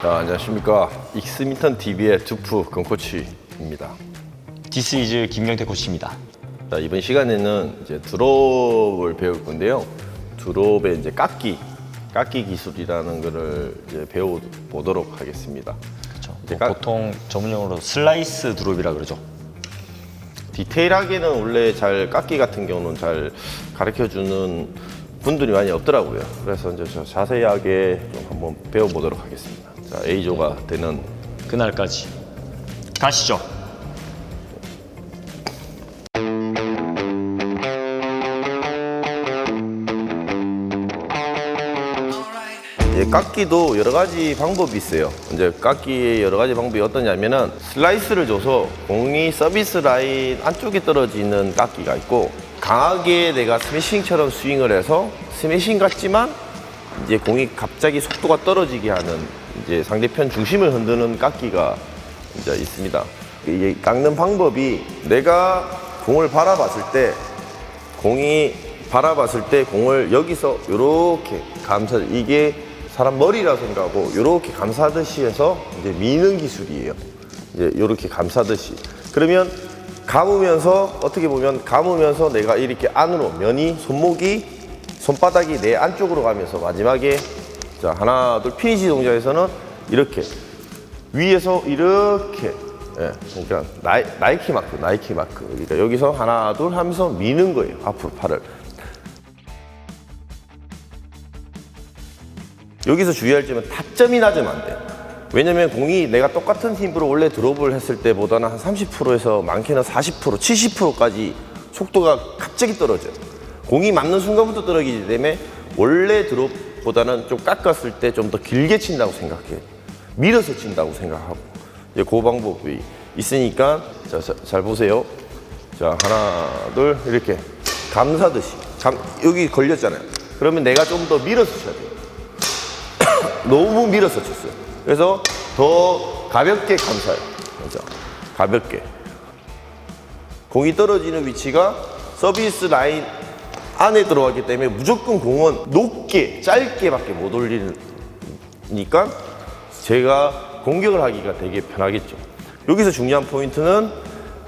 안녕하십니까. 익스민턴 TV의 두프 건코치입니다. 디스 이즈 김경태 코치입니다. 자, 이번 시간에는 이제 드롭을 배울 건데요. 드롭의 이제 깎기, 깎기 기술이라는 거를 이제 배워보도록 하겠습니다. 그렇죠. 이제 뭐 까- 보통 전문용어로 슬라이스 드롭이라 그러죠. 디테일하게는 원래 잘 깎기 같은 경우는 잘 가르쳐 주는 분들이 많이 없더라고요. 그래서 이제 저 자세하게 좀 한번 배워보도록 하겠습니다. 자, A조가 되는 그날까지 가시죠. 예, 깎기도 여러 가지 방법이 있어요. 이제 깎기의 여러 가지 방법이 어떠냐면은 슬라이스를 줘서 공이 서비스 라인 안쪽에 떨어지는 깎기가 있고 강하게 내가 스매싱처럼 스윙을 해서 스매싱 같지만 이제 공이 갑자기 속도가 떨어지게 하는 이제 상대편 중심을 흔드는 깎기가 이제 있습니다. 이게 깎는 방법이 내가 공을 바라봤을 때 공이 바라봤을 때 공을 여기서 이렇게 감싸 이게 사람 머리라 생각하고 이렇게 감싸듯이 해서 이제 미는 기술이에요. 이제 이렇게 감싸듯이 그러면 감으면서 어떻게 보면 감으면서 내가 이렇게 안으로 면이 손목이 손바닥이 내 안쪽으로 가면서 마지막에 자 하나 둘 피니시 동작에서는 이렇게 위에서 이렇게 예, 그러니까 나이, 나이키 마크 나이키 마크 그러니까 여기서 하나 둘 하면서 미는 거예요 앞으로 팔을 여기서 주의할 점은 타점이 낮으면 안 돼. 왜냐면 공이 내가 똑같은 힘으로 원래 드롭을 했을 때보다는 한 30%에서 많게는 40% 70%까지 속도가 갑자기 떨어져요. 공이 맞는 순간부터 떨어지기 때문에 원래 드롭 보다는 좀 깎았을 때 좀 더 길게 친다고 생각해요. 밀어서 친다고 생각하고 이제 그 방법이 있으니까 자, 자, 잘 보세요. 자 하나 둘 이렇게 감사듯이 감, 여기 걸렸잖아요. 그러면 내가 좀 더 밀어서 쳐야 돼요. 너무 밀어서 쳤어요. 그래서 더 가볍게 감사요. 그죠? 가볍게. 공이 떨어지는 위치가 서비스 라인 안에 들어가기 때문에 무조건 공은 높게, 짧게밖에 못 올리니까 제가 공격을 하기가 되게 편하겠죠. 여기서 중요한 포인트는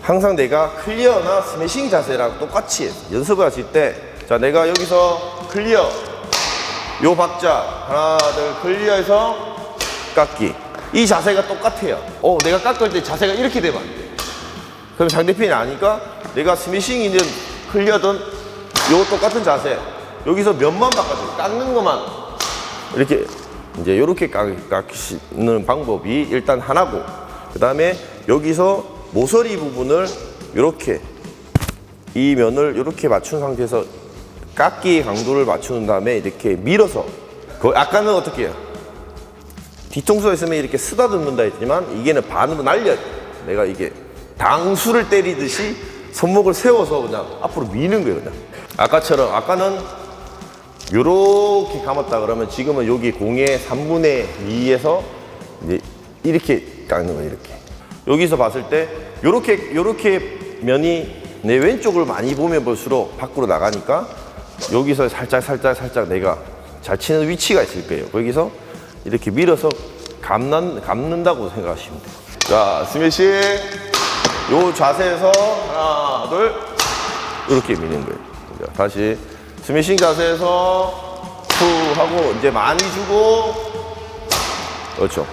항상 내가 클리어나 스매싱 자세랑 똑같이. 연습을 하실 때, 자, 내가 여기서 클리어, 요 박자 하나 둘 클리어해서 깎기 이 자세가 똑같아요 어 내가 깎을 때 자세가 이렇게 되면 안 돼 그럼 상대편이 아니까 내가 스매싱이든 클리어든 요 똑같은 자세. 여기서 면만 바꿔줘요 깎는 것만. 이렇게 이제 이렇게 깎시는 방법이 일단 하나고 그 다음에 여기서 모서리 부분을 이렇게 이 면을 이렇게 맞춘 상태에서 깎기 강도를 맞춘 다음에 이렇게 밀어서 그 아까는 어떻게 해요? 뒤통수가 있으면 이렇게 쓰다듬는다 했지만 이게는 반으로 날려요 내가 이게 당수를 때리듯이 손목을 세워서 그냥 앞으로 미는 거예요 그냥 아까처럼 아까는 요렇게 감았다 그러면 지금은 여기 공의 3분의 2에서 이제 이렇게 깎는 거예요 이렇게 여기서 봤을 때 요렇게 요렇게 면이 내 왼쪽을 많이 보면 볼수록 밖으로 나가니까 여기서 살짝 살짝 살짝 내가 잘 치는 위치가 있을 거예요. 거기서 이렇게 밀어서 감는, 감는다고 생각하시면 돼요. 자, 스매시. 요 자세에서 하나, 둘. 이렇게 미는 거예요. 자, 다시. 스매싱 자세에서 후 하고 이제 많이 주고. 그렇죠.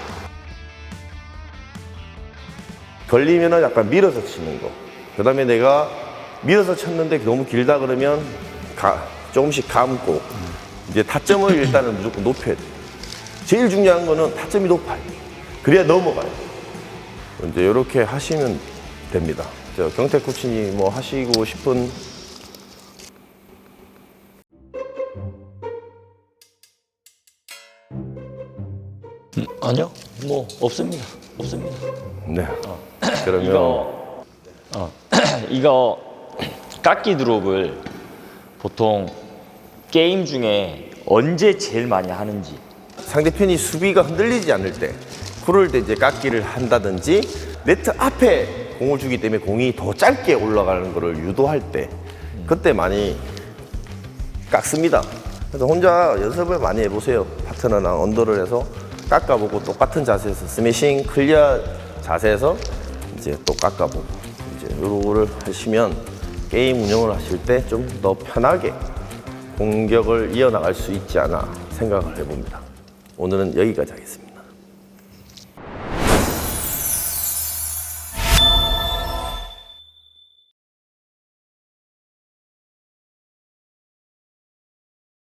걸리면은 약간 밀어서 치는 거. 그 다음에 내가 밀어서 쳤는데 너무 길다 그러면 가, 조금씩 감고 이제 타점을 일단은 무조건 높여야 돼. 제일 중요한 거는 타점이 높아요. 그래야 넘어가요. 이제 이렇게 하시면 됩니다. 저 경태 코치님 뭐 하시고 싶은 아니요, 뭐 없습니다. 없습니다. 네. 그러면 이거 어, 이거 깎기 드롭을 보통 게임 중에 언제 제일 많이 하는지 상대편이 수비가 흔들리지 않을 때 그럴 때 이제 깎기를 한다든지 네트 앞에 공을 주기 때문에 공이 더 짧게 올라가는 것을 유도할 때 그때 많이 깎습니다. 그래서 혼자 연습을 많이 해보세요. 파트너랑 언더를 해서 깎아보고 똑같은 자세에서 스매싱 클리어 자세에서 이제 또 깎아보고 이제 요거를 하시면 게임 운영을 하실 때 좀 더 편하게 공격을 이어나갈 수 있지 않아 생각을 해봅니다. 오늘은 여기까지 하겠습니다.